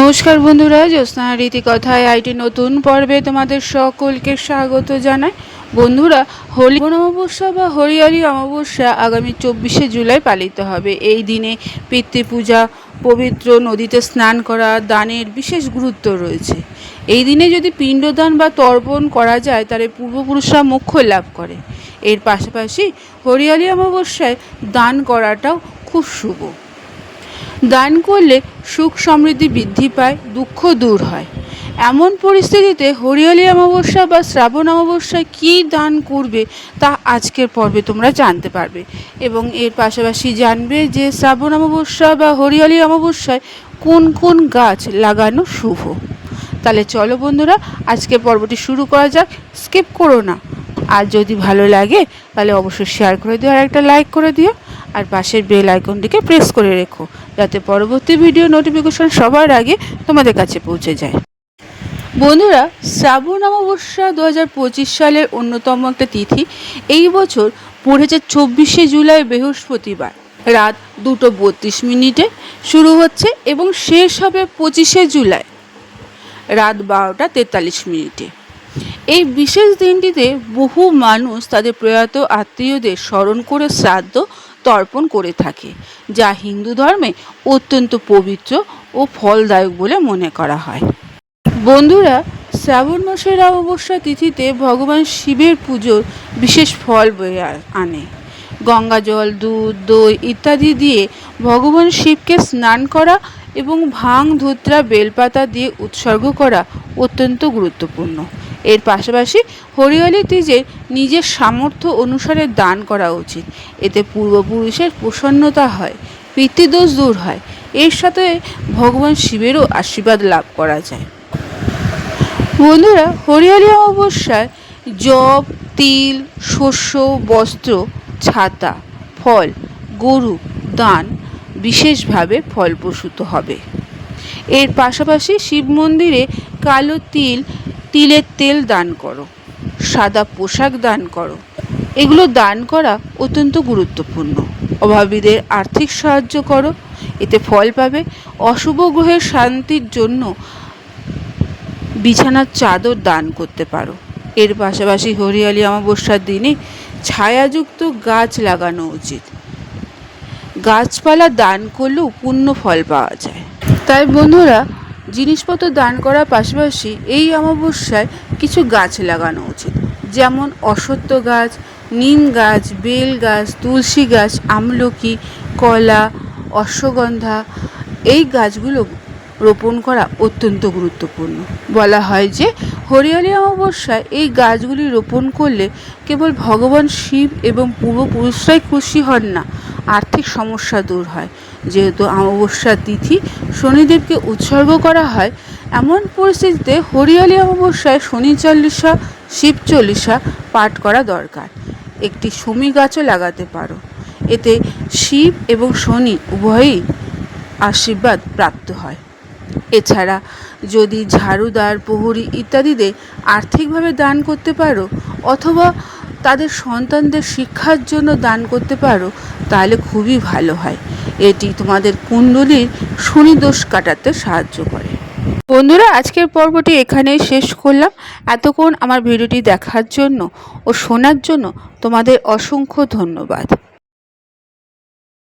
নমস্কার বন্ধুরা, জ্যোৎস্না রীতি কথায় আইটি নতুন পর্বে তোমাদের সকলকে স্বাগত জানাই। বন্ধুরা, হোলি অমাবস্যা বা হরিয়ালি অমাবস্যা আগামী চব্বিশে জুলাই পালিত হবে। এই দিনে পিতৃপূজা, পবিত্র নদীতে স্নান করা, দানের বিশেষ গুরুত্ব রয়েছে। এই দিনে যদি পিণ্ডদান বা তর্পণ করা যায়, তাহলে পূর্বপুরুষরা মোক্ষ লাভ করে। এর পাশাপাশি হরিয়ালি অমাবস্যায় দান করাটাও খুব শুভ। দান করলে সুখ সমৃদ্ধি বৃদ্ধি পায়, দুঃখ দূর হয়। এমন পরিস্থিতিতে হরিয়ালি অমাবস্যা বা শ্রাবণ অমাবস্যায় কী দান করবে তা আজকের পর্বে তোমরা জানতে পারবে। এবং এর পাশাপাশি জানবে যে শ্রাবণ অমাবস্যা বা হরিয়ালি অমাবস্যায় কোন কোন গাছ লাগানো শুভ। তাহলে চলো বন্ধুরা, আজকের পর্বটি শুরু করা যাক। স্কিপ করো না। আর যদি ভালো লাগে, তাহলে অবশ্যই শেয়ার করে দিও আর একটা লাইক করে দিও। আর পাশের বেল আইকনটিকে প্রেস করে রেখো, যাতে পরবর্তী ভিডিও নোটিফিকেশন সবার আগে তোমাদের কাছে পৌঁছে যায়। বন্ধুরা, শ্রাবণ অমাবস্যা দু হাজার পঁচিশ সালের অন্যতম একটা তিথি। এই বছর পড়েছে চব্বিশে জুলাই বৃহস্পতিবার। রাত দুটো বত্রিশ মিনিটে শুরু হচ্ছে এবং শেষ হবে পঁচিশে জুলাই। রাত বারোটা তেতাল্লিশ মিনিটে। এই বিশেষ দিনটিতে বহু মানুষ তাদের প্রয়াত আত্মীয়দের স্মরণ করে শ্রাদ্ধ তর্পণ করে থাকে, যা হিন্দু ধর্মে অত্যন্ত পবিত্র ও ফলদায়ক বলে মনে করা হয়। বন্ধুরা, শ্রাবণ মাসের অমাবস্যা তিথিতে ভগবান শিবের পুজোর বিশেষ ফল বয়ে আনে। গঙ্গা জল, দুধ, দই ইত্যাদি দিয়ে ভগবান শিবকে স্নান করা এবং ভাং ধুত্রা, বেলপাতা দিয়ে উৎসর্গ করা অত্যন্ত গুরুত্বপূর্ণ। এর পাশাপাশি হরিয়ালি তিজে নিজের সামর্থ্য অনুসারে দান করা উচিত। এতে পূর্বপুরুষের প্রসন্নতা হয়, পিতৃদোষ দূর হয়। এর সাথে ভগবান শিবেরও আশীর্বাদ লাভ করা যায়। বন্ধুরা, হরিয়ালি অমাবস্যায় জব, তিল, শস্য, বস্ত্র, ছাতা, ফল, গরু, দান বিশেষভাবে ফলপ্রসূত হবে। এর পাশাপাশি শিব মন্দিরে কালো তিল, তিলের তেল দান করো, সাদা পোশাক দান করো। এগুলো দান করা অত্যন্ত গুরুত্বপূর্ণ। অভাবীদের আর্থিক সাহায্য করো, এতে ফল পাবে। অশুভ গ্রহের শান্তির জন্য বিছানার চাদর দান করতে পারো। এর পাশাপাশি হরিয়ালি অমাবস্যার দিনে ছায়াযুক্ত গাছ লাগানো উচিত। গাছপালা দান করলেও পূর্ণ ফল পাওয়া যায়। তাই বন্ধুরা, জিনিসপত্র দান করার পাশাপাশি এই অমাবস্যায় কিছু গাছ লাগানো উচিত। যেমন অশ্বত্থ গাছ, নিম গাছ, বেল গাছ, তুলসী গাছ, আমলকি, কলা, অশ্বগন্ধা, এই গাছগুলো রোপণ করা অত্যন্ত গুরুত্বপূর্ণ। বলা হয় যে, হরিয়ালি অমাবস্যায় এই গাছগুলি রোপণ করলে কেবল ভগবান শিব এবং পূর্বপুরুষরাই খুশি হন না আর্থিক সমস্যা দূর হয়। যেহেতু অমাবস্যার তিথি শনিদেবকে উৎসর্গ করা হয়, এমন পরিস্থিতিতে হরিয়ালি অমাবস্যায় শনি চল্লিশা, শিব চল্লিশা পাঠ করা দরকার। একটি সমী গাছও লাগাতে পারো। এতে শিব এবং শনি উভয়ই আশীর্বাদ প্রাপ্ত হয়। এছাড়া যদি ঝাড়ুদার প্রহরী ইত্যাদিদের আর্থিকভাবে দান করতে পারো, অথবা তাদের সন্তানদের শিক্ষার জন্য দান করতে পারো, তাহলে খুবই ভালো হয়। এটি তোমাদের কুণ্ডলীর শনিদোষ কাটাতে সাহায্য করে। বন্ধুরা, আজকের পর্বটি এখানেই শেষ করলাম। এতক্ষণ আমার ভিডিওটি দেখার জন্য ও শোনার জন্য তোমাদের অসংখ্য ধন্যবাদ।